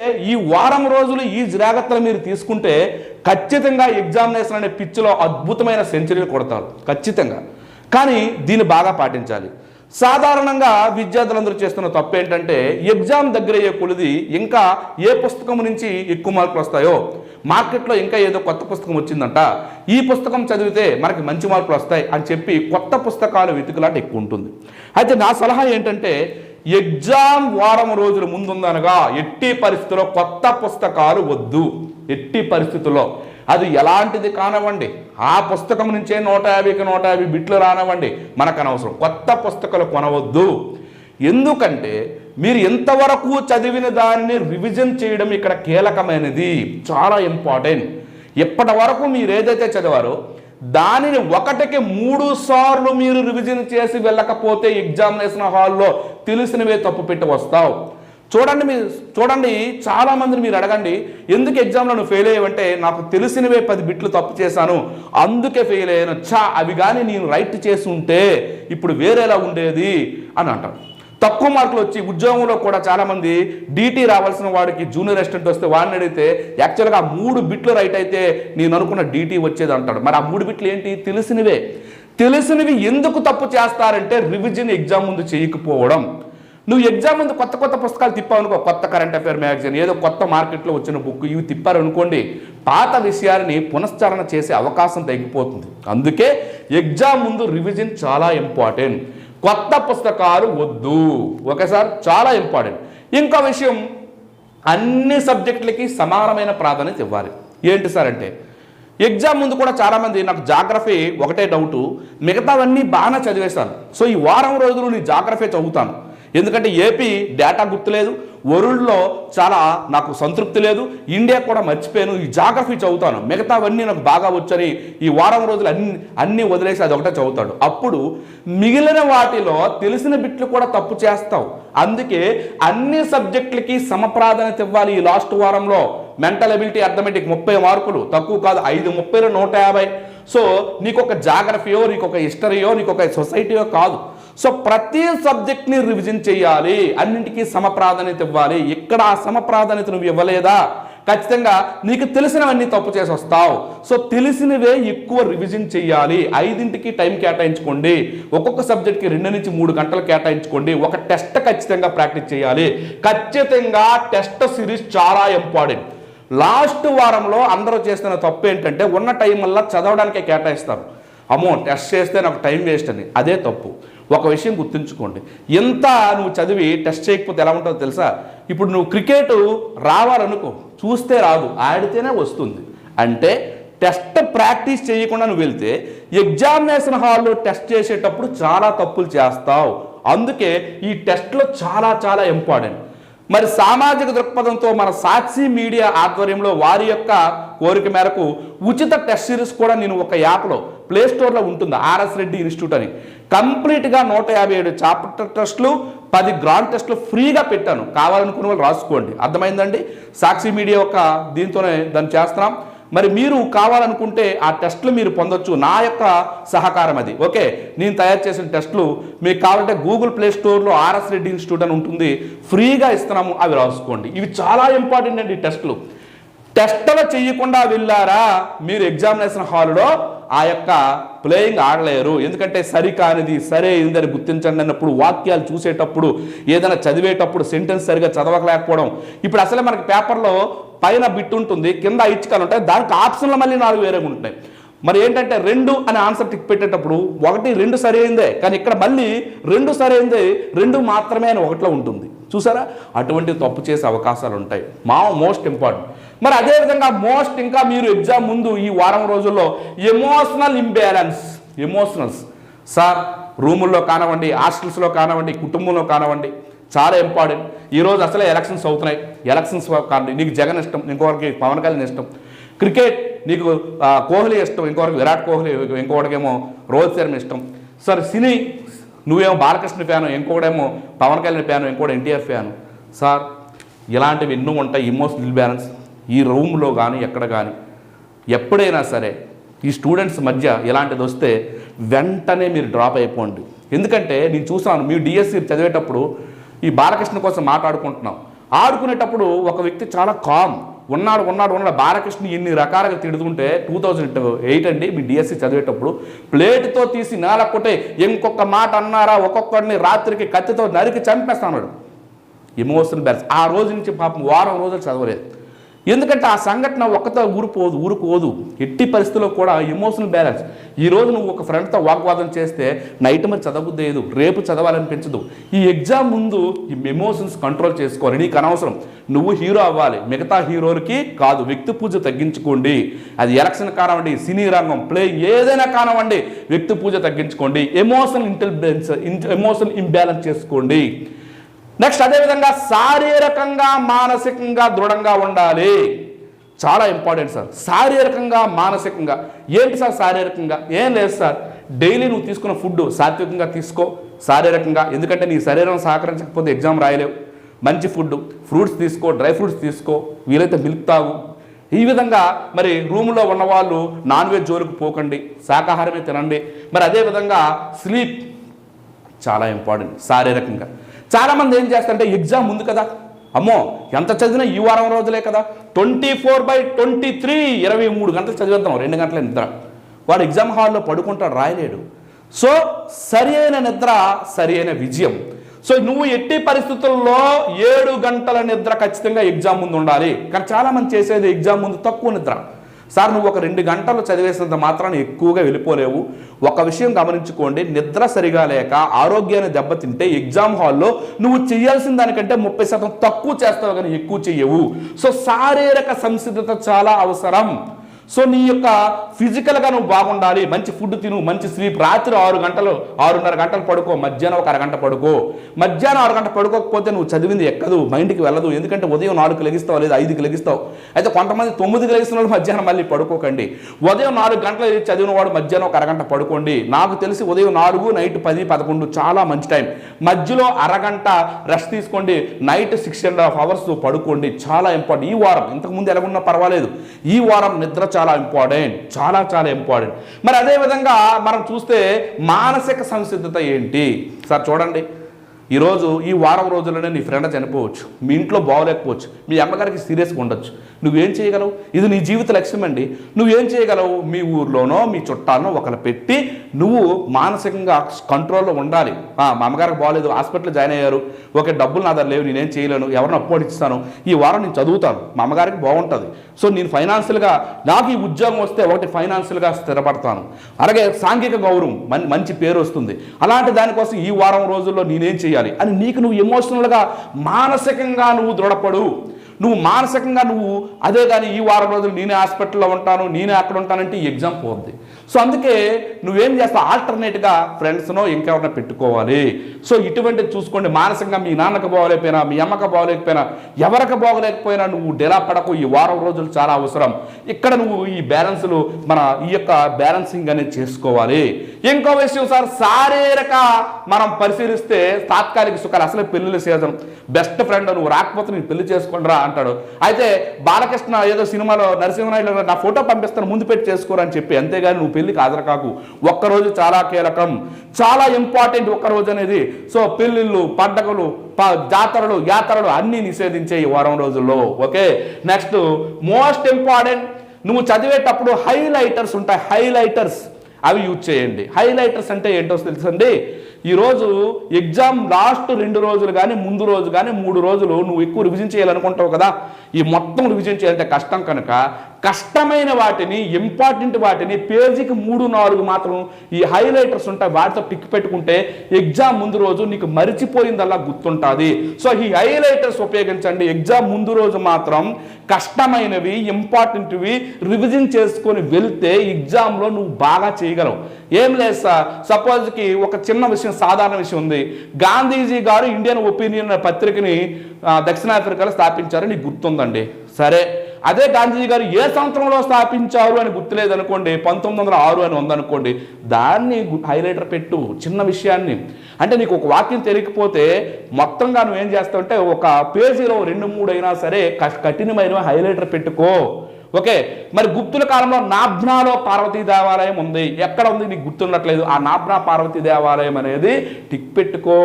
ఈ వారం రోజులు ఈ జాగ్రత్తలు మీరు తీసుకుంటే ఖచ్చితంగా ఎగ్జామినేషన్ అనే పిచ్చిలో అద్భుతమైన సెంచరీలు కొడతారు. ఖచ్చితంగా. కానీ దీన్ని బాగా పాటించాలి. సాధారణంగా విద్యార్థులందరూ చేస్తున్న తప్పు ఏంటంటే ఎగ్జామ్ దగ్గర అయ్యే కొలిది ఇంకా ఏ పుస్తకం నుంచి ఎక్కువ మార్కులు వస్తాయో మార్కెట్లో ఇంకా ఏదో కొత్త పుస్తకం వచ్చిందంట ఈ పుస్తకం చదివితే మనకి మంచి మార్కులు వస్తాయి అని చెప్పి కొత్త పుస్తకాలు వెతుకులాట ఎక్కువ ఉంటుంది. అయితే నా సలహా ఏంటంటే ఎగ్జామ్ వారం రోజుల ముందుందనగా ఎట్టి పరిస్థితిలో కొత్త పుస్తకాలు వద్దు. ఎట్టి పరిస్థితుల్లో అది ఎలాంటిది కానివ్వండి ఆ పుస్తకం నుంచే నూట యాభైకి నూట యాభై బిట్లు రానివ్వండి మనకు అనవసరం కొత్త పుస్తకాలు కొనవద్దు. ఎందుకంటే మీరు ఎంతవరకు చదివిన దాన్ని రివిజన్ చేయడం ఇక్కడ కీలకమైనది చాలా ఇంపార్టెంట్. ఇప్పటి వరకు మీరు ఏదైతే చదివారో దానిని ఒకటికి మూడు సార్లు మీరు రివిజన్ చేసి వెళ్ళకపోతే ఎగ్జామినేషన్ హాల్లో తెలిసినవే తప్పు పెట్టి వస్తావు. చూడండి మీరు చూడండి చాలామందిని మీరు అడగండి ఎందుకు ఎగ్జామ్లో నువ్వు ఫెయిల్ అయ్యావంటే నాకు తెలిసినవే పది బిట్లు తప్పు చేశాను అందుకే ఫెయిల్ అయ్యాను చా అవి కానీ నేను రైట్ చేసి ఉంటే ఇప్పుడు వేరేలా ఉండేది అని అంటాడు తక్కువ మార్కులు వచ్చి ఉద్యోగంలో కూడా చాలామంది డీటీ రావాల్సిన వాడికి జూనియర్ అసిస్టెంట్ వస్తే వాడిని అడిగితే యాక్చువల్గా ఆ మూడు బిట్లు రైట్ అయితే నేను అనుకున్న డీటీ వచ్చేది అంటాడు. మరి ఆ మూడు బిట్లు ఏంటి? తెలిసినవే. తెలిసినవి ఎందుకు తప్పు చేస్తారంటే రివిజన్ ఎగ్జామ్ ముందు చేయకపోవడం. నువ్వు ఎగ్జామ్ ముందు కొత్త కొత్త పుస్తకాలు తిప్పావు అనుకో కొత్త కరెంట్ అఫేర్ మ్యాగజైన్ ఏదో కొత్త మార్కెట్లో వచ్చిన బుక్ ఇవి తిప్పారు అనుకోండి పాత విషయాన్ని పునశ్చరణ చేసే అవకాశం తగ్గిపోతుంది. అందుకే ఎగ్జామ్ ముందు రివిజన్ చాలా ఇంపార్టెంట్ కొత్త పుస్తకాలు వద్దు. ఒకసారి చాలా ఇంపార్టెంట్. ఇంకో విషయం అన్ని సబ్జెక్టులకి సమానమైన ప్రాధాన్యత ఇవ్వాలి. ఏంటి సార్ అంటే ఎగ్జామ్ ముందు కూడా చాలామంది నాకు జాగ్రఫీ ఒకటే డౌటు మిగతావన్నీ బాగానే చదివేశాను. సో ఈ వారం రోజులు నేను జాగ్రఫీ చదువుతాను. ఎందుకంటే ఏపీ డేటా గుర్తులేదు వరల్డ్లో చాలా నాకు సంతృప్తి లేదు. ఇండియా కూడా మర్చిపోయాను. ఈ జాగ్రఫీ చదువుతాను. మిగతావన్నీ నాకు బాగా వచ్చని ఈ వారం రోజులు అన్ని అన్నీ వదిలేసి అది ఒకటే చదువుతాడు. అప్పుడు మిగిలిన వాటిలో తెలిసిన బిట్లు కూడా తప్పు చేస్తావు. అందుకే అన్ని సబ్జెక్టులకి సమప్రాధాన్యత ఇవ్వాలి ఈ లాస్ట్ వారంలో. మెంటల్ అబిలిటీ అర్థమెటిక్ ముప్పై మార్కులు. తక్కువ కాదు ఐదు ముప్పైలో నూట యాభై. సో నీకు ఒక జాగ్రఫీయో నీకు ఒక హిస్టరీయో నీకు ఒక సొసైటీయో కాదు. సో ప్రతి సబ్జెక్ట్ని రివిజన్ చేయాలి. అన్నింటికీ సమప్రాధాన్యత ఇవ్వాలి. ఇక్కడ ఆ సమప్రాధాన్యత నువ్వు ఇవ్వలేదా? ఖచ్చితంగా నీకు తెలిసినవన్నీ తప్పు చేసి వస్తావు. సో తెలిసినవే ఎక్కువ రివిజన్ చేయాలి. ఐదింటికి టైం కేటాయించుకోండి. ఒక్కొక్క సబ్జెక్ట్కి రెండు నుంచి మూడు గంటలు కేటాయించుకోండి. ఒక టెస్ట్ ఖచ్చితంగా ప్రాక్టీస్ చేయాలి. ఖచ్చితంగా టెస్ట్ సిరీస్ చాలా ఇంపార్టెంట్. లాస్ట్ వారంలో అందరూ చేస్తున్న తప్పు ఏంటంటే ఉన్న టైం వల్ల చదవడానికే కేటాయిస్తారు. అమ్మో టెస్ట్ చేస్తే నాకు టైం వేస్ట్ అని. అదే తప్పు. ఒక విషయం గుర్తుంచుకోండి. ఎంత నువ్వు చదివి టెస్ట్ చేయకపోతే ఎలా ఉంటుందో తెలుసా? ఇప్పుడు నువ్వు క్రికెట్ రావాలనుకో చూస్తే రాదు ఆడితేనే వస్తుంది. అంటే టెస్ట్ ప్రాక్టీస్ చేయకుండా నువ్వు వెళ్తే ఎగ్జామినేషన్ హాల్లో టెస్ట్ చేసేటప్పుడు చాలా తప్పులు చేస్తావు. అందుకే ఈ టెస్ట్లో చాలా చాలా ఇంపార్టెంట్. మరి సామాజిక దృక్పథంతో మన సాక్షి మీడియా ఆధ్వర్యంలో వారి యొక్క కోరిక మేరకు ఉచిత టెస్ట్ సిరీస్ కూడా నేను ఒక యాప్లో ప్లే స్టోర్లో ఉంటుంది? ఆర్ఎస్ రెడ్డి ఇన్స్టిట్యూట్ అని. కంప్లీట్గా నూట యాభై ఏడు చాప్టర్ టెస్టులు పది గ్రాండ్ టెస్టులు ఫ్రీగా పెట్టాను. కావాలనుకున్న వాళ్ళు రాసుకోండి. అర్థమైందండి? సాక్షి మీడియా యొక్క దీంతోనే దాన్ని చేస్తున్నాం. మరి మీరు కావాలనుకుంటే ఆ టెస్టులు మీరు పొందొచ్చు. నా యొక్క సహకారం అది. ఓకే? నేను తయారు చేసిన టెస్టులు మీకు కావాలంటే గూగుల్ ప్లే స్టోర్లో ఆర్ఎస్ రెడ్డి ఇన్స్టిట్యూట్ అని ఉంటుంది. ఫ్రీగా ఇస్తున్నాము. అవి రాసుకోండి. ఇవి చాలా ఇంపార్టెంట్ అండి టెస్ట్లు టెస్టులు. టెస్టులు చేయకుండా వెళ్ళారా? మీరు ఎగ్జామినేషన్ హాల్లో ఆ యొక్క ప్లేయింగ్ ఆడలేరు. ఎందుకంటే సరికానిది సరే ఇందని గుర్తించండి అన్నప్పుడు వాక్యాలు చూసేటప్పుడు ఏదైనా చదివేటప్పుడు సెంటెన్స్ సరిగా చదవకలేకపోవడం. ఇప్పుడు అసలే మనకి పేపర్లో పైన బిట్ ఉంటుంది కింద ఇచ్చికలు ఉంటాయి దానికి ఆప్షన్లు మళ్ళీ నాలుగు వేరే ఉంటాయి మరి ఏంటంటే రెండు అనే ఆన్సర్ టిక్ పెట్టేటప్పుడు ఒకటి రెండు సరైందే కానీ ఇక్కడ మళ్ళీ రెండు సరైందే రెండు మాత్రమే అని ఒకటిలో ఉంటుంది. చూసారా? అటువంటి తప్పు చేసే అవకాశాలు ఉంటాయి. మా మోస్ట్ ఇంపార్టెంట్ మరి అదేవిధంగా మోస్ట్ ఇంకా మీరు ఎగ్జామ్ ముందు ఈ వారం రోజుల్లో ఎమోషనల్ ఇంబ్యాలెన్స్ ఎమోషనల్స్ సార్ రూముల్లో కానివ్వండి హాస్టల్స్లో కానివ్వండి కుటుంబంలో కానివ్వండి చాలా ఇంపార్టెంట్ ఈరోజు అసలే ఎలక్షన్స్ అవుతున్నాయి. ఎలక్షన్స్ కాదు నీకు జగన్ ఇష్టం ఇంకొకరికి పవన్ కళ్యాణ్ ఇష్టం. క్రికెట్ నీకు కోహ్లీ ఇష్టం ఇంకొకరికి విరాట్ కోహ్లీ ఇంకొకరికేమో రోహిత్ శర్మ ఇష్టం. సార్ సినీ నువ్వేమో బాలకృష్ణ ఫ్యాను ఇంకొకడేమో పవన్ కళ్యాణ్ ఫ్యాను ఇంకోటి ఎన్టీఆర్ ఫ్యాను. సార్ ఇలాంటివి ఎన్నో ఉంటాయి ఇమోషనల్ బ్యాలెన్స్ ఈ రూమ్లో కానీ ఎక్కడ కానీ ఎప్పుడైనా సరే ఈ స్టూడెంట్స్ మధ్య ఇలాంటిది వస్తే వెంటనే మీరు డ్రాప్ అయిపోండి. ఎందుకంటే నేను చూసాను మీ డిఎస్సి చదివేటప్పుడు ఈ బాలకృష్ణ కోసం మాట్లాడుకుంటున్నాం. ఆడుకునేటప్పుడు ఒక వ్యక్తి చాలా కామ్ ఉన్నాడు ఉన్నాడు ఉన్నాడు. బాలకృష్ణ ఇన్ని రకాలుగా తిడుతుంటే టూ థౌజండ్ ఎయిట్ అండి మీ డిఎస్సి చదివేటప్పుడు ప్లేట్తో తీసి నేలకొట్టే ఇంకొక మాట అన్నారా ఒక్కొక్కడిని రాత్రికి కత్తితో నరికి చంపేస్తాడు ఎమోషనల్ బ్యాలెన్స్ ఆ రోజు నుంచి పాపం వారం రోజులు చదవలేదు. ఎందుకంటే ఆ సంఘటన ఒక్కతో ఊరిపోదు ఊరుకోదు ఎట్టి పరిస్థితుల్లో కూడా ఎమోషనల్ బ్యాలెన్స్ ఈ రోజు నువ్వు ఒక ఫ్రెండ్తో వాగ్వాదం చేస్తే నైట్ మరి చదవబుద్ది రేపు చదవాలనిపించదు. ఈ ఎగ్జామ్ ముందు ఈ ఎమోషన్స్ కంట్రోల్ చేసుకోవాలి నీకు అనవసరం. నువ్వు హీరో అవ్వాలి. మిగతా హీరోలకి కాదు వ్యక్తి పూజ తగ్గించుకోండి. అది ఎలక్షన్ కానివ్వండి సినీ రంగం ప్లే ఏదైనా కానివ్వండి వ్యక్తి పూజ తగ్గించుకోండి. ఎమోషనల్ ఇంటెలిజెన్స్ ఎమోషనల్ ఇంబ్యాలెన్స్ చేసుకోండి. నెక్స్ట్ అదేవిధంగా శారీరకంగా మానసికంగా దృఢంగా ఉండాలి. చాలా ఇంపార్టెంట్ సార్ శారీరకంగా మానసికంగా. ఏంటి సార్ శారీరకంగా? ఏం లేదు సార్ డైలీ నువ్వు తీసుకున్న ఫుడ్ సాత్వికంగా తీసుకో శారీరకంగా. ఎందుకంటే నీ శరీరం సహకరించకపోతే ఎగ్జామ్ రాయలేవు. మంచి ఫుడ్ ఫ్రూట్స్ తీసుకో డ్రై ఫ్రూట్స్ తీసుకో వీలైతే మిల్క్ తాగు. ఈ విధంగా మరి రూమ్లో ఉన్నవాళ్ళు నాన్ వెజ్ జోలికి పోకండి శాకాహారమే తినండి. మరి అదేవిధంగా స్లీప్ చాలా ఇంపార్టెంట్ శారీరకంగా. చాలామంది ఏం చేస్తారంటే ఎగ్జామ్ ఉంది కదా. అమ్మో ఎంత చదివినా ఈ వారం రోజులే కదా. Twenty four by twenty three ఇరవై మూడు గంటలు చదివేద్దాం రెండు గంటల నిద్ర. వాడు ఎగ్జామ్ హాల్లో పడుకుంటాడు రాయలేడు. సో సరి అయిన నిద్ర సరి అయిన విజయం. సో నువ్వు ఎట్టి పరిస్థితుల్లో ఏడు గంటల నిద్ర ఖచ్చితంగా ఎగ్జామ్ ముందు ఉండాలి. కానీ చాలామంది చేసేది ఎగ్జామ్ ముందు తక్కువ నిద్ర. సార్ నువ్వు ఒక రెండు గంటలు చదివేసినంత మాత్రాన ఎక్కువగా వెళ్ళిపోలేవు. ఒక విషయం గమనించుకోండి నిద్ర సరిగా లేక ఆరోగ్యాన్ని దెబ్బతింటే ఎగ్జామ్ హాల్లో నువ్వు చేయాల్సిన దానికంటే ముప్పై శాతం తక్కువ చేస్తావు కానీ ఎక్కువ చెయ్యవు. సో శారీరక సంసిద్ధత చాలా అవసరం. సో నీ యొక్క ఫిజికల్గా నువ్వు బాగుండాలి. మంచి ఫుడ్ తిను మంచి స్లీప్ రాత్రి ఆరు గంటలు ఆరున్నర గంటలు పడుకో మధ్యాహ్నం ఒక అరగంట పడుకో. మధ్యాహ్నం ఆరు గంట పడుకోకపోతే నువ్వు చదివింది ఎక్కదు మైండ్కి వెళ్ళదు. ఎందుకంటే ఉదయం నాలుగు లెగిస్తావు లేదా ఐదుకి లెగిస్తావు. అయితే కొంతమంది తొమ్మిదికి లెగిస్తున్న వాళ్ళు మధ్యాహ్నం మళ్ళీ పడుకోకండి. ఉదయం నాలుగు గంటలు చదివిన వాడు మధ్యాహ్నం ఒక అరగంట పడుకోండి. నాకు తెలిసి ఉదయం నాలుగు నైట్ పది పదకొండు చాలా మంచి టైం. మధ్యలో అరగంట రెస్ట్ తీసుకోండి. Night six and half hours పడుకోండి. చాలా ఇంపార్టెంట్. ఈ వారం ఇంతకుముందు ఎలాగున్నా పర్వాలేదు. ఈ వారం నిద్ర చాలా ఇంపార్టెంట్ చాలా చాలా ఇంపార్టెంట్ మరి అదే విధంగా మనం చూస్తే మానసిక సంసిద్ధత ఏంటి? సార్ చూడండి. ఈరోజు ఈ వారం రోజుల్లోనే నీ ఫ్రెండ్ చనిపోవచ్చు. మీ ఇంట్లో బాగోలేకపోవచ్చు. మీ అమ్మగారికి సీరియస్గా ఉండొచ్చు. నువ్వేం చేయగలవు? ఇది నీ జీవిత లక్ష్యం అండి. నువ్వేం చేయగలవు? మీ ఊర్లోనో మీ చుట్టాలనో ఒకరు పెట్టి నువ్వు మానసికంగా కంట్రోల్లో ఉండాలి. మా అమ్మగారికి బాగోలేదు. హాస్పిటల్ జాయిన్ అయ్యారు. ఓకే డబ్బులు నా దగ్గర లేవు. నేనేం చేయలేను. ఎవరిని అప్పు ఇస్తాను? ఈ వారం నేను చదువుతాను. మా అమ్మగారికి బాగుంటుంది. సో నేను ఫైనాన్షియల్గా నాకు ఈ ఉద్యోగం వస్తే ఒకటి ఫైనాన్షియల్గా స్థిరపడతాను. అలాగే సాంఘిక గౌరవం మన్- మంచి పేరు వస్తుంది. అలాంటి దానికోసం ఈ వారం రోజుల్లో నేనేం చేయాలి? అని నీకు నువ్వు ఎమోషనల్గా మానసికంగా నువ్వు దృఢపడు. నువ్వు మానసికంగా నువ్వు అదే కానీ ఈ వారం రోజులు నేనే హాస్పిటల్లో ఉంటాను నేనే అక్కడ ఉంటానంటే ఈ ఎగ్జామ్ పోద్ది. సో అందుకే నువ్వేం చేస్తావు? ఆల్టర్నేట్గా ఫ్రెండ్స్నో ఇంకెవరినో పెట్టుకోవాలి. సో ఇటువంటి చూసుకోండి. మానసికంగా మీ నాన్నకు బాగోలేకపోయినా మీ అమ్మకు బాగోలేకపోయినా ఎవరికి బాగోలేకపోయినా నువ్వు డెలా పడకు. ఈ వారం రోజులు చాలా అవసరం. ఇక్కడ నువ్వు ఈ బ్యాలెన్స్లు మన ఈ యొక్క బ్యాలెన్సింగ్ అనేది చేసుకోవాలి. ఇంకో విషయం సార్ శారీరక మనం పరిశీలిస్తే తాత్కాలిక సుఖాలు అసలు పెళ్ళిళ్ళ సీజన్. బెస్ట్ ఫ్రెండ్ నువ్వు రాకపోతే నేను పెళ్ళి చేసుకోండిరా అంటాడు. అయితే బాలకృష్ణ ఏదో సినిమాలో నరసింహనాయుడు నా ఫోటో పంపిస్తాను ముందు పెట్టి చేసుకోరని చెప్పి అంతేగాని నువ్వు పెళ్ళికి హాజరు కాకు. ఒక్కరోజు చాలా కీలకం. చాలా ఇంపార్టెంట్ ఒక్కరోజు అనేది. సో పెళ్ళిళ్ళు పండగలు ప- జాతరలు యాత్రలు అన్నీ నిషేధించే ఈ వారం రోజుల్లో. ఓకే? నెక్స్ట్ మోస్ట్ ఇంపార్టెంట్ నువ్వు చదివేటప్పుడు హైలైటర్స్ ఉంటాయి. హైలైటర్స్ అవి యూజ్ చేయండి. హైలైటర్స్ అంటే ఏంటో తెలుసండి? ఈరోజు ఎగ్జామ్ లాస్ట్ రెండు రోజులు కానీ ముందు రోజు కానీ మూడు రోజులు నువ్వు ఎక్కువ రివిజన్ చేయాలనుకుంటావు కదా. ఈ మొత్తం రివిజన్ చేయాలంటే కష్టం కనుక కష్టమైన వాటిని ఇంపార్టెంట్ వాటిని పేజీకి మూడు నాలుగు మాత్రం ఈ హైలైటర్స్ ఉంటాయి వాటితో పిక్ పెట్టుకుంటే ఎగ్జామ్ ముందు రోజు నీకు మరిచిపోయిందల్లా గుర్తుంటుంది. సో ఈ హైలైటర్స్ ఉపయోగించండి. ఎగ్జామ్ ముందు రోజు మాత్రం కష్టమైనవి ఇంపార్టెంట్వి రివిజన్ చేసుకొని వెళ్తే ఎగ్జామ్లో నువ్వు బాగా చేయగలవు. ఏం లేదు సార్. సపోజ్కి ఒక చిన్న విషయం సాధారణ విషయం ఉంది. గాంధీజీ గారు ఇండియన్ ఒపీనియన్ పత్రికని దక్షిణాఫ్రికాలో స్థాపించారు నీకు గుర్తుందండి. సరే. అదే గాంధీజీ గారు ఏ సంవత్సరంలో స్థాపించారు అని గుర్తులేదనుకోండి. పంతొమ్మిది వందల ఆరు అని ఉందనుకోండి. దాన్ని హైలైటర్ పెట్టు చిన్న విషయాన్ని. అంటే నీకు ఒక వాక్యం తెలియకపోతే మొత్తంగా నువ్వేం ఏం చేస్తావు అంటే ఒక పేజీలో రెండు మూడు అయినా సరే కఠినమైన హైలైటర్ పెట్టుకో. ఓకే మరి గుప్తుల కాలంలో నాబ్నాలో పార్వతీ దేవాలయం ఉంది. ఎక్కడ ఉంది నీకు గుర్తుండట్లేదు? ఆ నాబ్నా పార్వతీ దేవాలయం అనేది టిక్ పెట్టుకో.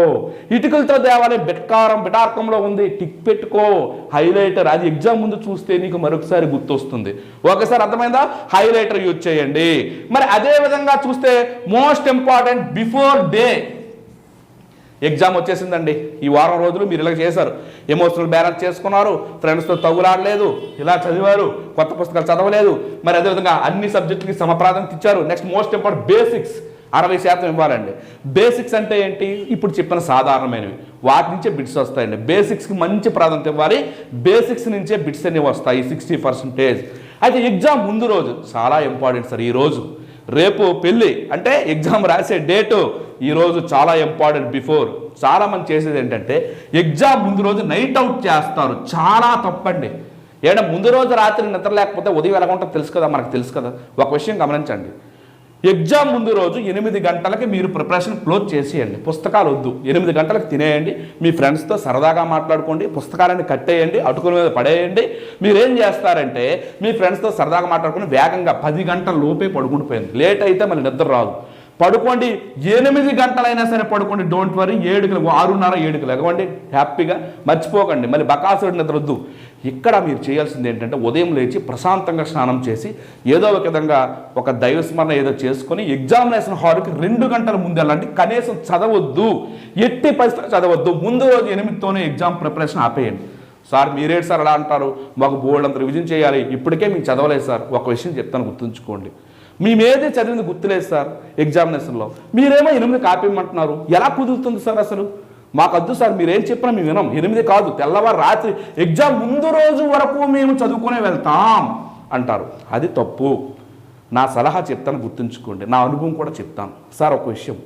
ఇటుకలతో దేవాలయం బిట్కారం బిటార్కంలో ఉంది టిక్ పెట్టుకో. హైలైటర్ అది ఎగ్జామ్ ముందు చూస్తే నీకు మరొకసారి గుర్తొస్తుంది. ఒకసారి అర్థమైందా? హైలైటర్ యూజ్ చేయండి. మరి అదే విధంగా చూస్తే most important before day. Exam వచ్చేసిందండి. ఈ వారం రోజులు మీరు ఇలా చేశారు. ఎమోషనల్ బ్యాలెన్స్ చేసుకున్నారు. ఫ్రెండ్స్తో తగులాడలేదు. ఇలా చదివారు. కొత్త పుస్తకాలు చదవలేదు. మరి అదేవిధంగా అన్ని సబ్జెక్టులకి సమప్రాధాన్యత ఇచ్చారు. నెక్స్ట్ మోస్ట్ ఇంపార్టెంట్ బేసిక్స్ అరవై శాతం ఇవ్వాలండి. బేసిక్స్ అంటే ఏంటి? ఇప్పుడు చెప్పిన సాధారణమైనవి. వాటి నుంచే బిట్స్ వస్తాయండి. బేసిక్స్కి మంచి ప్రాధాన్యత ఇవ్వాలి. బేసిక్స్ నుంచే బిట్స్ అనేవి వస్తాయి. సిక్స్టీ పర్సెంటేజ్ అయితే ఎగ్జామ్ ముందు రోజు చాలా ఇంపార్టెంట్ సార్. ఈ రోజు రేపు పెళ్ళి అంటే ఎగ్జామ్ రాసే డేటు ఈరోజు చాలా ఇంపార్టెంట్ బిఫోర్ చాలా మంది చేసేది ఏంటంటే ఎగ్జామ్ ముందు రోజు నైట్ అవుట్ చేస్తారు. చాలా తప్పండి. ఏడా ముందు రోజు రాత్రి నిద్ర లేకపోతే ఉదయం ఎలాగ ఉంటుందో తెలుసు కదా మనకు తెలుసు కదా. ఒక విషయం గమనించండి. ఎగ్జామ్ ముందు రోజు ఎనిమిది గంటలకి మీరు ప్రిపరేషన్ క్లోజ్ చేసేయండి. పుస్తకాలు వద్దు. ఎనిమిది గంటలకు తినేయండి. మీ ఫ్రెండ్స్తో సరదాగా మాట్లాడుకోండి. పుస్తకాలని కట్టేయండి. అటుకుల మీద పడేయండి. మీరేం చేస్తారంటే మీ ఫ్రెండ్స్తో సరదాగా మాట్లాడుకుని వేగంగా పది గంటల లోపే పడుకుంటూ పోయింది. లేట్ అయితే మళ్ళీ నిద్ర రాదు. పడుకోండి. ఎనిమిది గంటలైనా సరే పడుకోండి. డోంట్ వరీ ఏడుకి ఆరున్నర ఏడుకి ఎగవండి హ్యాపీగా మర్చిపోకండి. మళ్ళీ బకాసుడు నిద్ర వద్దు. ఇక్కడ మీరు చేయాల్సింది ఏంటంటే ఉదయం లేచి ప్రశాంతంగా స్నానం చేసి ఏదో ఒక విధంగా ఒక దైవస్మరణ ఏదో చేసుకొని ఎగ్జామినేషన్ హాల్కి రెండు గంటల ముందు వెళ్ళండి. కనీసం చదవద్దు. ఎట్టి పరిస్థితులు చదవద్దు. ముందు రోజు ఎనిమిదితోనే ఎగ్జామ్ ప్రిపరేషన్ ఆపేయండి. సార్ మీరేంటి సార్ అలా అంటారు? మాకు బోర్డు అంత రివిజన్ చేయాలి. ఇప్పటికే మీకు చదవలేదు సార్. ఒక విషయం చెప్తాను గుర్తుంచుకోండి. మేమేదే చదివింది గుర్తులేదు సార్ ఎగ్జామినేషన్లో. మీరేమో ఎనిమిది కాపీమంటున్నారు ఎలా కుదురుతుంది సార్ అసలు? మాకు వద్దు సార్ మీరు ఏం చెప్పినా మేము వినం. ఎనిమిది కాదు తెల్లవారు రాత్రి ఎగ్జామ్ ముందు రోజు వరకు మేము చదువుకునే వెళ్తాం అంటారు. అది తప్పు. నా సలహా చెప్తాను గుర్తుంచుకోండి. నా అనుభవం కూడా చెప్తాను. సార్ ఒక విషయం.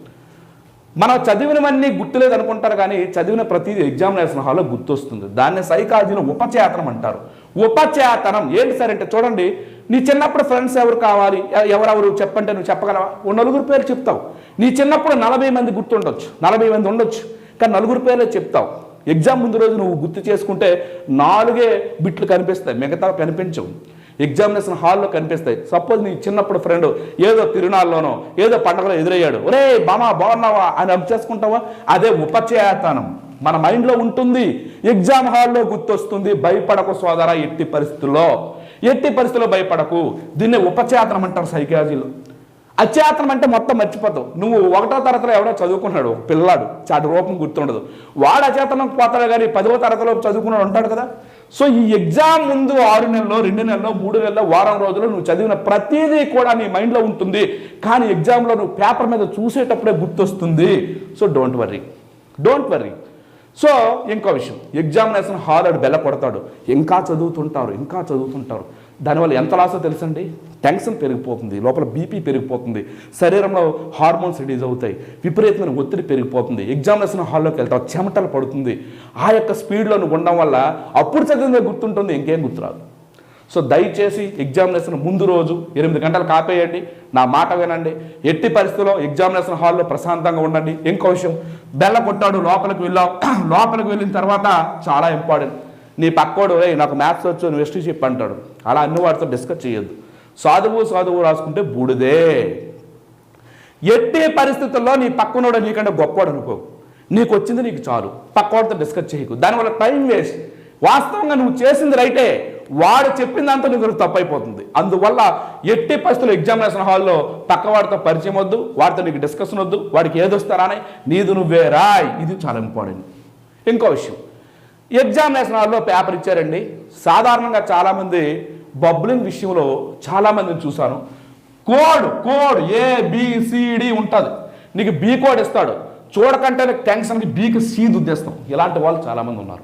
మనం చదివినవన్నీ గుర్తులేదు అనుకుంటారు కానీ చదివిన ప్రతిదీ ఎగ్జామినేషన్ హాల్లో గుర్తొస్తుంది. దాన్ని సైకాలజీలో ఉపచేతనం అంటారు. ఉపచేతనం ఏంటి సార్ అంటే చూడండి నీ చిన్నప్పుడు ఫ్రెండ్స్ ఎవరు కావాలి? ఎవరెవరు? చెప్పంటే నువ్వు చెప్పగలవా? ఓ నలుగురు పేరు చెప్తావు. నీ చిన్నప్పుడు నలభై మంది గుర్తుండొచ్చు. నలభై మంది ఉండొచ్చు. కానీ నలుగురు పేర్లే చెప్తావు. ఎగ్జామ్ ముందు రోజు నువ్వు గుర్తు చేసుకుంటే నాలుగే బిట్లు కనిపిస్తాయి. మిగతా కనిపించవు. ఎగ్జామినేషన్ హాల్లో కనిపిస్తాయి. సపోజ్ నీ చిన్నప్పుడు ఫ్రెండ్ ఏదో తిరునాళ్ళలోనో ఏదో పండగలో ఎదురయ్యాడు. ఒరే బామా బాగున్నావా? అని అప్ చేసుకుంటావా? అదే ఉపచేతనం మన మైండ్లో ఉంటుంది. ఎగ్జామ్ హాల్లో గుర్తొస్తుంది. భయపడకు సోదరా ఎట్టి పరిస్థితుల్లో. ఎట్టి పరిస్థితుల్లో భయపడకు. దీన్ని ఉపచేతనం అంటారు సైకాలజీలో. అచేతనం అంటే మొత్తం మర్చిపోతావు. నువ్వు ఒకటో తరగతిలో ఎవడో చదువుకున్నాడు పిల్లాడు చాటి రూపం గుర్తుండదు. వాడు అచేతనం పోతాడు కానీ పదవ తరగతిలో చదువుకున్నాడు ఉంటాడు కదా. సో ఈ ఎగ్జామ్ ముందు ఆరు నెలలో రెండు నెలల్లో మూడు నెలలో వారం రోజులు నువ్వు చదివిన ప్రతిదీ కూడా నీ మైండ్లో ఉంటుంది. కానీ ఎగ్జామ్లో నువ్వు పేపర్ మీద చూసేటప్పుడే గుర్తొస్తుంది. So don't worry don't worry so ఇంకో విషయం. ఎగ్జామినేషన్ హాల్ ఆడు బెల్ల కొడతాడు. ఇంకా చదువుతుంటారు ఇంకా చదువుతుంటారు. దానివల్ల ఎంత లాసో తెలుసండి? టెన్షన్ పెరిగిపోతుంది. లోపల బీపీ పెరిగిపోతుంది. శరీరంలో హార్మోన్స్ రిలీజ్ అవుతాయి. విపరీతమైన ఒత్తిడి పెరిగిపోతుంది. ఎగ్జామినేషన్ హాల్లోకి వెళ్తావు చెమటలు పడుతుంది. ఆ యొక్క స్పీడ్లో ఉండడం వల్ల అప్పుడు చదివిందే గుర్తుంటుంది ఇంకేం గుర్తురాదు. సో దయచేసి ఎగ్జామినేషన్ ముందు రోజు ఎనిమిది గంటలు కాపేయండి. నా మాట వినండి. ఎట్టి పరిస్థితుల్లో ఎగ్జామినేషన్ హాల్లో ప్రశాంతంగా ఉండండి. ఇంకో విషయం బెల్ల కొట్టాడు లోపలికి వెళ్ళాం లోపలికి వెళ్ళిన తర్వాత చాలా ఇంపార్టెంట్. నీ పక్కోడు రే నాకు మ్యాథ్స్ వచ్చు నువ్వు హిస్టరీ అంటాడు. అలా అన్ని వాటితో డిస్కస్ చేయొద్దు. సాధువు సాధువు రాసుకుంటే బూడిదే. ఎట్టి పరిస్థితుల్లో నీ పక్కనోడు నీకంటే గొప్పవాడు అనుకో. నీకు వచ్చింది నీకు చాలు. పక్కవాడితో డిస్కస్ చేయకు. దానివల్ల టైం వేస్ట్. వాస్తవంగా నువ్వు చేసింది రైటే. వాడు చెప్పిందంతా దాంతో నీకు తప్పైపోతుంది. అందువల్ల ఎట్టి పరిస్థితులు ఎగ్జామినేషన్ హాల్లో పక్కవాడితో పరిచయం వద్దు వాడితో నీకు డిస్కషన్ వద్దు వాడికి ఏదొస్తారానే నీది నువ్వే రాయ్. ఇది చాలా ఇంపార్టెంట్ ఇంకో విషయం. ఎగ్జామినేషన్ హాల్లో పేపర్ ఇచ్చారండి. సాధారణంగా చాలామంది బబ్లింగ్ విషయంలో చాలామందిని చూశాను. కోడ్ కోడ్ ఏ బిసిడి ఉంటుంది. నీకు బీ కోడ్ ఇస్తాడు. చూడకంటే టెన్షన్కి బీకి సీ దుద్దేస్తాం. ఇలాంటి వాళ్ళు చాలామంది ఉన్నారు.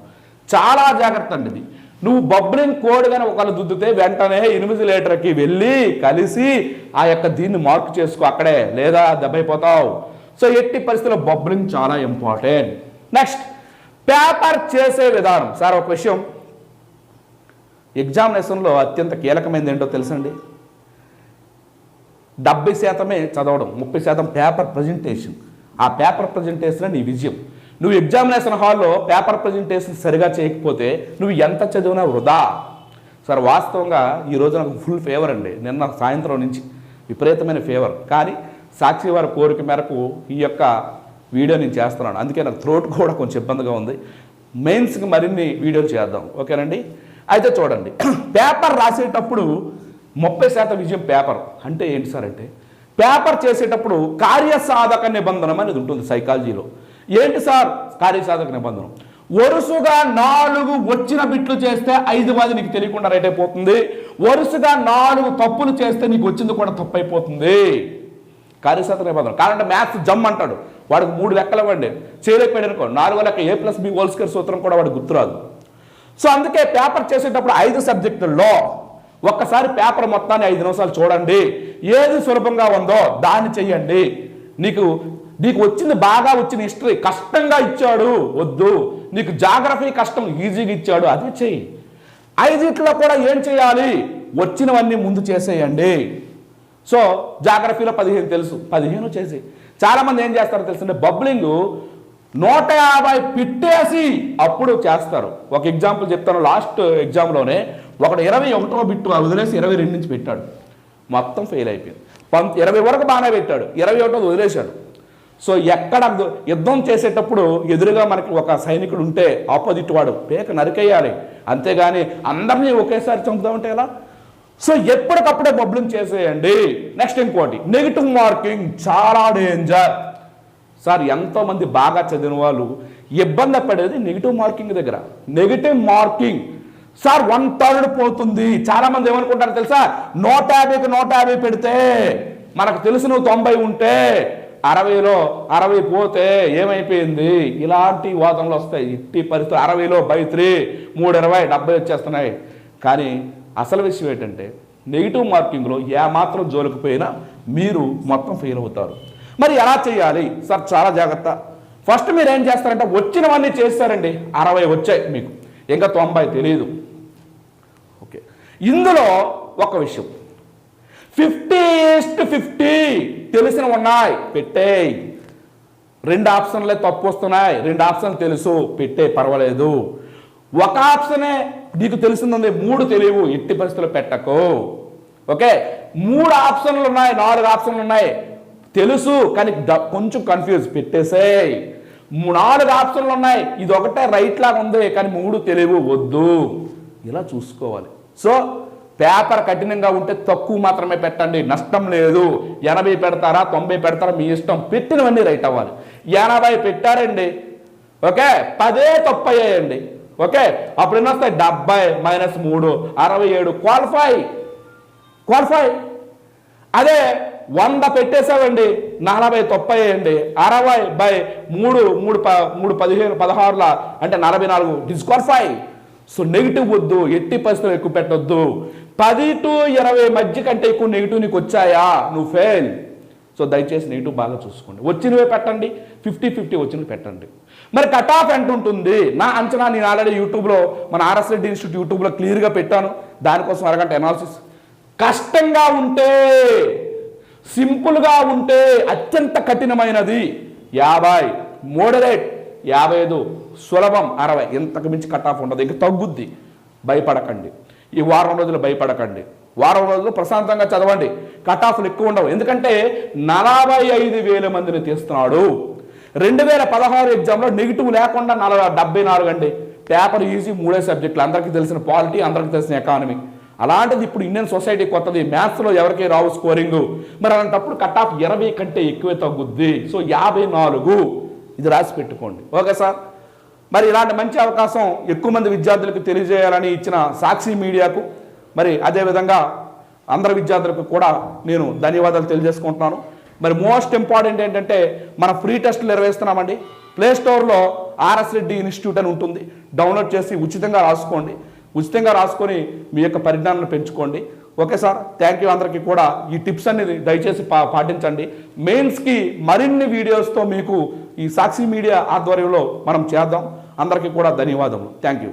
చాలా జాగ్రత్త అండి ఇది. నువ్వు బబ్లింగ్ కోడ్ కానీ ఒకళ్ళు దుద్దితే వెంటనే ఎనిమిది లీటర్కి వెళ్ళి కలిసి ఆ యొక్క దీన్ని మార్క్ చేసుకో అక్కడే లేదా దెబ్బైపోతావు. సో ఎట్టి పరిస్థితుల్లో బబ్లింగ్ చాలా ఇంపార్టెంట్. నెక్స్ట్ పేపర్ చేసే విధానం. సార్ ఒక విషయం. ఎగ్జామినేషన్లో అత్యంత కీలకమైనది ఏంటో తెలుసండి? డెబ్బై శాతమే చదవడం ముప్పై శాతం పేపర్ ప్రజెంటేషన్. ఆ పేపర్ ప్రజెంటేషన్ నీ విజయం. నువ్వు ఎగ్జామినేషన్ హాల్లో పేపర్ ప్రజెంటేషన్ సరిగా చేయకపోతే నువ్వు ఎంత చదివినా వృధా. సార్ వాస్తవంగా ఈ రోజు నాకు ఫుల్ ఫేవర్ అండి. నిన్న సాయంత్రం నుంచి విపరీతమైన ఫేవర్ కానీ సాక్షి వారి కోరిక మేరకు ఈ యొక్క వీడియో నేను చేస్తున్నాను. అందుకే నాకు థ్రోట్ కూడా కొంచెం ఇబ్బందిగా ఉంది. మెయిన్స్కి మరిన్ని వీడియోలు చేద్దాం. ఓకేనండి? అయితే చూడండి. పేపర్ రాసేటప్పుడు ముప్పై శాతం విజయం పేపర్ అంటే ఏంటి సార్ అంటే పేపర్ చేసేటప్పుడు కార్యసాధక నిబంధన అనేది ఉంటుంది సైకాలజీలో ఏంటి సార్? కార్యసాధక నిబంధన. వరుసగా నాలుగు వచ్చిన బిట్లు చేస్తే ఐదు మంది నీకు తెలియకుండా రైట్ అయిపోతుంది. వరుసగా నాలుగు తప్పులు చేస్తే నీకు వచ్చింది కూడా తప్పు అయిపోతుంది. కార్యశాస్త్ర నిబంధన. కావాలంటే మ్యాథ్స్ జమ్ అంటాడు. వాడికి మూడు లెక్కలు ఇవ్వండి. చేయలేకపోయాడు అనుకో. నాలుగో లెక్క ఏ ప్లస్ బి హోల్ సూత్రం కూడా వాడు గుర్తురాదు. సో అందుకే పేపర్ చేసేటప్పుడు ఐదు సబ్జెక్టుల్లో ఒక్కసారి పేపర్ మొత్తాన్ని ఐదు నిమిషాలు చూడండి. ఏది సులభంగా ఉందో దాన్ని చెయ్యండి. నీకు నీకు వచ్చింది బాగా వచ్చిన హిస్టరీ కష్టంగా ఇచ్చాడు వద్దు. నీకు జాగ్రఫీ కష్టం ఈజీగా ఇచ్చాడు అది చెయ్యి. ఐదిట్లో కూడా ఏం చేయాలి? వచ్చినవన్నీ ముందు చేసేయండి. సో జాగ్రఫీలో పదిహేను తెలుసు. పదిహేను చేసి. చాలామంది ఏం చేస్తారో తెలుసంటే బబ్లింగ్ నూట యాభై పిట్టేసి అప్పుడు చేస్తారు. ఒక ఎగ్జాంపుల్ చెప్తాను. లాస్ట్ ఎగ్జామ్లోనే ఒకడు ఇరవై ఒకటో బిట్టు వదిలేసి ఇరవై రెండు నుంచి పెట్టాడు. మొత్తం ఫెయిల్ అయిపోయింది. పంత ఇరవై వరకు బాగానే పెట్టాడు. ఇరవై ఒకటో వదిలేశాడు. సో ఎక్కడ యుద్ధం చేసేటప్పుడు ఎదురుగా మనకి ఒక సైనికుడు ఉంటే ఆపోజిట్ వాడు పేక నరికేయాలి. అంతేగాని అందరినీ ఒకేసారి చంపుదామంటే ఎలా? సో ఎప్పటికప్పుడే బబ్లింగ్ చేసేయండి. నెక్స్ట్ ఇంకోటి నెగిటివ్ మార్కింగ్ చాలా డేంజర్. సార్ ఎంతోమంది బాగా చదివిన వాళ్ళు ఇబ్బంది పడేది నెగిటివ్ మార్కింగ్ దగ్గర. Negative marking. Sir one third పోతుంది. చాలామంది ఏమనుకుంటారు తెలుసా? నూట యాభైకి నూట యాభై పెడితే మనకు తెలుసు నువ్వు తొంభై ఉంటే అరవైలో అరవై పోతే ఏమైపోయింది? ఇలాంటి వాదనలు వస్తాయి. ఇట్టి పరిస్థితి అరవైలో బై త్రీ మూడు ఇరవై డెబ్బై వచ్చేస్తున్నాయి. కానీ అసలు విషయం ఏంటంటే నెగిటివ్ మార్కింగ్లో ఏమాత్రం జోలికపోయినా మీరు మొత్తం ఫెయిల్ అవుతారు. మరి ఎలా చేయాలి? సార్ చాలా జాగ్రత్త. ఫస్ట్ మీరు ఏం చేస్తారంటే వచ్చినవన్నీ చేస్తారండి. అరవై వచ్చాయి మీకు. ఇంకా తొంభై తెలియదు ఓకే. ఇందులో ఒక విషయం. ఫిఫ్టీ ఈస్ట్ ఫిఫ్టీ. తెలిసిన ఉన్నాయి పెట్టేయ్. రెండు ఆప్షన్లే తప్పు వస్తున్నాయి రెండు ఆప్షన్లు తెలుసు పెట్టే పర్వాలేదు. ఒక ఆప్షనే నీకు తెలిసింది మూడు తెలియవు ఎట్టి పరిస్థితులు పెట్టకు. ఓకే? మూడు ఆప్షన్లు ఉన్నాయి నాలుగు ఆప్షన్లు ఉన్నాయి. తెలుసు కానీ కొంచెం కన్ఫ్యూజ్ పెట్టేసేయ్. నాలుగు ఆప్షన్లు ఉన్నాయి ఇది ఒకటే రైట్ లాగా ఉంది కానీ మూడు తెలియవు వద్దు. ఇలా చూసుకోవాలి. సో పేపర్ కఠినంగా ఉంటే తక్కువ మాత్రమే పెట్టండి. నష్టం లేదు. ఎనభై పెడతారా? తొంభై పెడతారా? మీ ఇష్టం. పెట్టినవన్నీ రైట్ అవ్వాలి. ఎనభై పెట్టారండి. ఓకే? పదే తప్పు అయ్యాయండి. ఓకే? అప్పుడు ఎన్ని వస్తాయి? డెబ్బై మైనస్ మూడు అరవై ఏడు. క్వాలిఫై. క్వాలిఫై. అదే వంద పెట్టేసావండి నలభై తొప్పయ్యండి అరవై బై మూడు మూడు ప మూడు పదిహేను పదహారుల అంటే నలభై నాలుగు. డిస్క్వాలిఫై సో నెగిటివ్ వద్దు. ఎట్టి పరిస్థితులు ఎక్కువ పెట్టొద్దు. పది టు ఇరవై మధ్య కంటే ఎక్కువ నెగిటివ్ నీకు వచ్చాయా? నువ్వు ఫెయిల్ సో దయచేసి నెగిటివ్ బాగా చూసుకోండి. వచ్చినవే పెట్టండి. ఫిఫ్టీ ఫిఫ్టీ వచ్చినవి పెట్టండి. మరి కట్ ఆఫ్ ఎంత ఉంటుంది? నా అంచనా నేను ఆల్రెడీ యూట్యూబ్లో మన ఆర్ఎస్ రెడ్డి ఇన్స్టిట్యూట్ యూట్యూబ్లో క్లియర్గా పెట్టాను. దానికోసం అరగంట అనాలిసిస్ కష్టంగా ఉంటే సింపుల్గా ఉంటే అత్యంత కఠినమైనది యాభై మోడరేట్ యాభై ఐదు సులభం అరవై. ఇంతకు మించి కట్ ఆఫ్ ఉండదు. ఇంకా తగ్గుద్ది. భయపడకండి. ఈ వారం రోజులు భయపడకండి. వారం రోజులు ప్రశాంతంగా చదవండి. కట్ ఆఫ్లు ఎక్కువ ఉండవు. ఎందుకంటే నలభై ఐదు వేల మందిని తీస్తున్నాడు. రెండు వేల పదహారు ఎగ్జామ్లో నెగిటివ్ లేకుండా నలభై డెబ్బై నాలుగు అండి. పేపర్ ఈజీ మూడే సబ్జెక్టులు. అందరికీ తెలిసిన పాలిటీ అందరికీ తెలిసిన ఎకానమీ. అలాంటిది ఇప్పుడు ఇండియన్ సొసైటీ కొత్తది. మ్యాథ్స్లో ఎవరికి రావు స్కోరింగ్. మరి అలాంటప్పుడు కట్ ఆఫ్ ఇరవై కంటే ఎక్కువే తగ్గుద్ది. సో యాభై నాలుగు. ఇది రాసి పెట్టుకోండి. Okay sir? మరి ఇలాంటి మంచి అవకాశం ఎక్కువ మంది విద్యార్థులకు తెలియజేయాలని ఇచ్చిన సాక్షి మీడియాకు మరి అదేవిధంగా అందరి విద్యార్థులకు కూడా నేను ధన్యవాదాలు తెలియజేసుకుంటున్నాను. మరి మోస్ట్ ఇంపార్టెంట్ ఏంటంటే మన ఫ్రీ టెస్టులు నిర్వహిస్తున్నామండి. ప్లే స్టోర్లో ఆర్ఎస్ రెడ్డి ఇన్స్టిట్యూట్ అని ఉంటుంది. డౌన్లోడ్ చేసి ఉచితంగా రాసుకోండి. ఉచితంగా రాసుకొని మీ యొక్క పరిజ్ఞానాన్ని పెంచుకోండి. ఓకే సార్ థ్యాంక్ యూ అందరికీ కూడా. ఈ టిప్స్ అనేది దయచేసి పా పాటించండి. మెయిన్స్కి మరిన్ని వీడియోస్తో మీకు ఈ సాక్షి మీడియా ఆధ్వర్యంలో మనం చేద్దాం. అందరికీ కూడా ధన్యవాదములు. Thank you